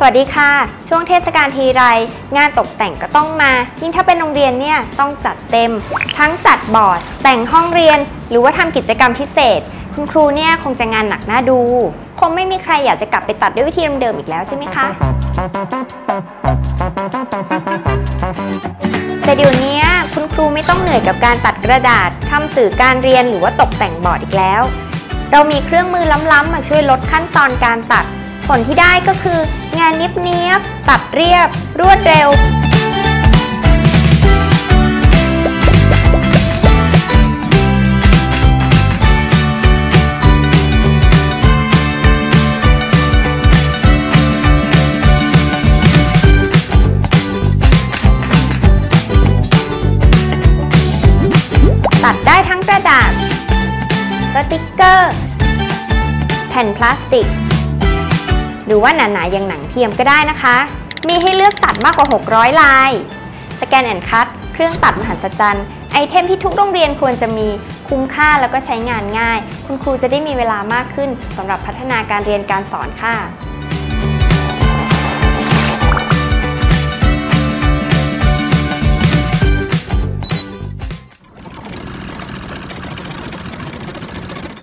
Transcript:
สวัสดีค่ะ ช่วงเทศกาลทีไร งานตกแต่งก็ต้องมา ยิ่งถ้าเป็นโรงเรียนเนี่ยต้องจัดเต็ม ทั้งจัดบอร์ด แต่งห้องเรียน หรือว่าทำกิจกรรมพิเศษ คุณครูเนี่ยคงจะงานหนักน่าดู คงไม่มีใครอยากจะกลับไปตัดด้วยวิธีเดิมๆอีกแล้วใช่ไหมคะแต่เดี๋ยวนี้คุณครูไม่ต้องเหนื่อยกับการตัดกระดาษทำสื่อการเรียนหรือว่าตกแต่งบอร์ดอีกแล้ว เรามีเครื่องมือล้ำๆมาช่วยลดขั้นตอนการตัด ผลที่ได้ก็คือ งานเนียบๆตัดเรียบ รวดเร็ว ตัดได้ทั้งกระดาษ สติกเกอร์ แผ่นพลาสติก หรือว่าหนาๆอย่างหนังเทียมก็ได้นะคะ มีให้เลือกตัดมากกว่า 600 ลาย สแกนแอนคัตเครื่องตัดมหัศจรรย์ไอเทมที่ทุกโรงเรียนควรจะมีคุ้มค่าแล้วก็ใช้งานง่าย คุณครูจะได้มีเวลามากขึ้นสำหรับพัฒนาการเรียนการสอนค่ะ